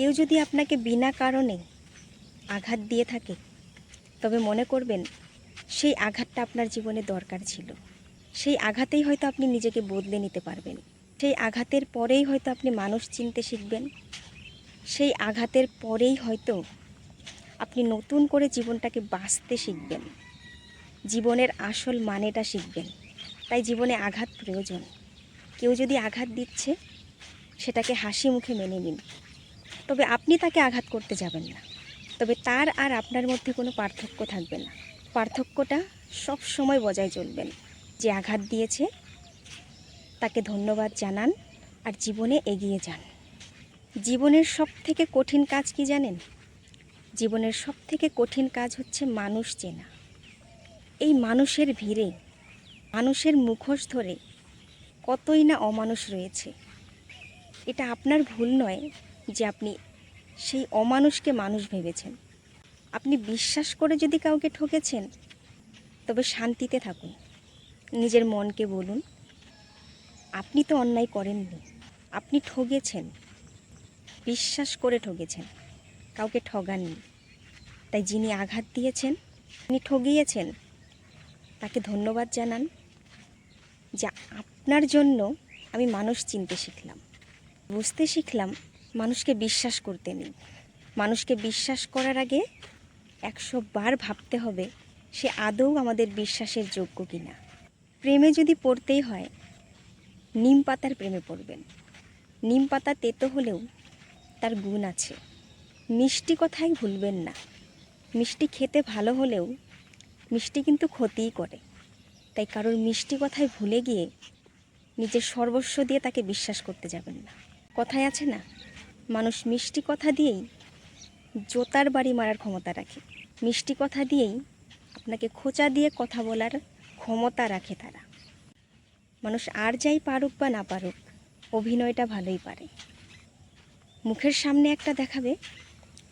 কেউ যদি আপনাকে বিনা কারণে আঘাত দিয়ে থাকে, তবে মনে করবেন সেই আঘাতটা আপনার জীবনে দরকার ছিল। সেই আঘাতেই হয়তো আপনি নিজেকে বদলে নিতে পারবেন। সেই আঘাতের পরেই হয়তো আপনি মানুষ চিনতে শিখবেন। সেই আঘাতের পরেই হয়তো আপনি নতুন করে জীবনটাকে বাঁচতে শিখবেন। জীবনের আসল মানেটা শিখবেন। তাই জীবনে আঘাত প্রয়োজন। কেউ যদি আঘাত দিচ্ছে, সেটাকে হাসি মুখে মেনে নিন। তবে আপনি তাকে আঘাত করতে যাবেন না। তবে তার আর আপনার মধ্যে কোনো পার্থক্য থাকবে না। পার্থক্যটা সব সময় বজায় চলবেন যে আঘাত দিয়েছে, তাকে ধন্যবাদ জানান আর জীবনে এগিয়ে যান। জীবনের সব থেকে কঠিন কাজ কি জানেন? জীবনের সব থেকে কঠিন কাজ হচ্ছে মানুষ চেনা। এই মানুষের ভিড়ে, মানুষের মুখোশ ধরে কতই না অমানুষ রয়েছে। এটা আপনার ভুল নয় যে আপনি সেই অমানুষকে মানুষ ভেবেছেন। আপনি বিশ্বাস করে যদি কাউকে ঠকেছেন, তবে শান্তিতে থাকুন। নিজের মনকে বলুন, আপনি তো অন্যায় করেননি, আপনি ঠগেছেন। বিশ্বাস করে ঠগেছেন, কাউকে ঠগাননি। তাই যিনি আঘাত দিয়েছেন তিনি ঠগিয়েছেন, তাকে ধন্যবাদ জানান যে আপনার জন্য আমি মানুষ চিনতে শিখলাম, বুঝতে শিখলাম মানুষকে বিশ্বাস করতে নেই। মানুষকে বিশ্বাস করার আগে একশো বার ভাবতে হবে, সে আদৌ আমাদের বিশ্বাসের যোগ্য কিনা। প্রেমে যদি পড়তেই হয়, নিম পাতার প্রেমে পড়বেন। নিম পাতা তেতো হলেও তার গুণ আছে। মিষ্টি কথাই ভুলবেন না। মিষ্টি খেতে ভালো হলেও মিষ্টি কিন্তু ক্ষতিই করে। তাই কারোর মিষ্টি কথায় ভুলে গিয়ে নিজের সর্বস্ব দিয়ে তাকে বিশ্বাস করতে যাবেন না। কথায় আছে না মানুষ মিষ্টি কথা দিয়েই জোতার বাড়ি মারার ক্ষমতা রাখে। মিষ্টি কথা দিয়েই আপনাকে খোঁচা দিয়ে কথা বলার ক্ষমতা রাখে তারা। মানুষ আর যাই পারুক বা না পারুক, অভিনয়টা ভালোই পারে। মুখের সামনে একটা দেখাবে,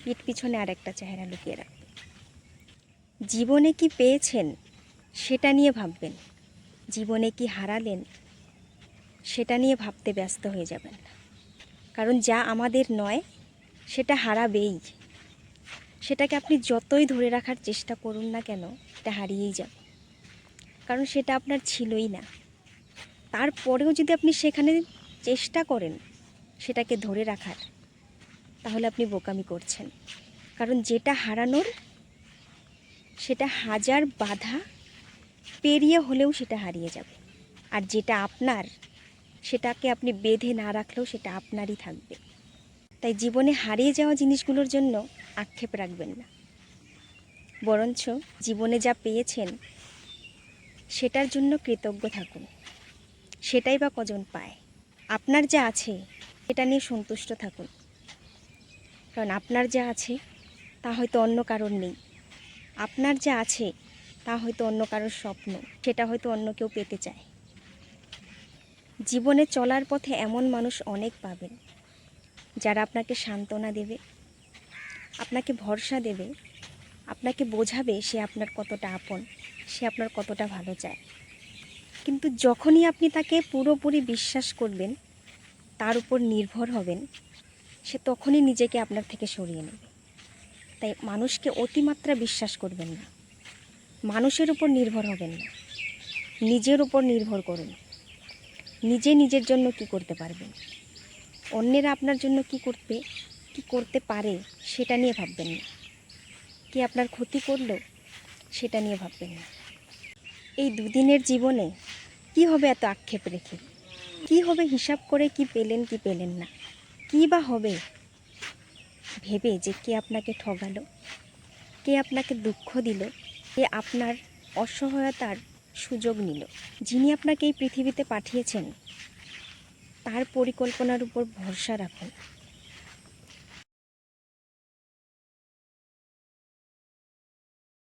পিঠ পিছনে আর একটা চেহারা লুকিয়ে রাখবে। জীবনে কি পেয়েছেন সেটা নিয়ে ভাববেন, জীবনে কি হারালেন সেটা নিয়ে ভাবতে ব্যস্ত হয়ে যাবেন না। কারণ যা আমাদের নয়, সেটা হারাবেই। সেটাকে আপনি যতই ধরে রাখার চেষ্টা করুন না কেন, এটা হারিয়েই যাবে। কারণ সেটা আপনার ছিলই না। তারপরেও যদি আপনি সেখানে চেষ্টা করেন সেটাকে ধরে রাখার, তাহলে আপনি বোকামি করছেন। কারণ যেটা হারানোর, সেটা হাজার বাধা পেরিয়ে হলেও সেটা হারিয়ে যাবে। আর যেটা আপনার সেটাকে আপনি বেঁধে না রাখলেও সেটা আপনারই থাকবে। তাই জীবনে হারিয়ে যাওয়া জিনিসগুলোর জন্য আক্ষেপ রাখবেন না। বরঞ্চ জীবনে যা পেয়েছেন, সেটার জন্য কৃতজ্ঞ থাকুন। সেটাই বা কজন পায়। আপনার যা আছে, সেটা নিয়ে সন্তুষ্ট থাকুন। কারণ আপনার যা আছে, তা হয়তো অন্য কারোর নেই। আপনার যা আছে, তা হয়তো অন্য কারোর স্বপ্ন। সেটা হয়তো অন্য কেউ পেতে চায়। জীবনে চলার পথে এমন মানুষ অনেক পাবেন, যারা আপনাকে সান্ত্বনা দেবে, আপনাকে ভরসা দেবে, আপনাকে বোঝাবে সে আপনার কতটা আপন, সে আপনার কতটা ভালো চায়। কিন্তু যখনই আপনি তাকে পুরোপুরি বিশ্বাস করবেন, তার উপর নির্ভর হবেন, সে তখনই নিজেকে আপনার থেকে সরিয়ে নেবে। তাই মানুষকে অতিমাত্রা বিশ্বাস করবেন না। মানুষের উপর নির্ভর হবেন না। নিজের উপর নির্ভর করুন। নিজে নিজের জন্য কি করতে পারবেন অন্যেরা আপনার জন্য কি করতে কি করতে পারে সেটা নিয়ে ভাববেন না। কি আপনার ক্ষতি করল সেটা নিয়ে ভাববেন না। এই দুদিনের জীবনে কি হবে এত আক্ষেপ রেখে? কি হবে হিসাব করে কি পেলেন কি পেলেন না? কি বা হবে? ভেবে যে কে আপনাকে ঠগালো, কে আপনাকে দুঃখ দিল, কে আপনার অসহায়তার সুযোগ নিল। যিনি আপনাকে এই পৃথিবীতে পাঠিয়েছেন তার পরিকল্পনার উপর ভরসা রাখুন।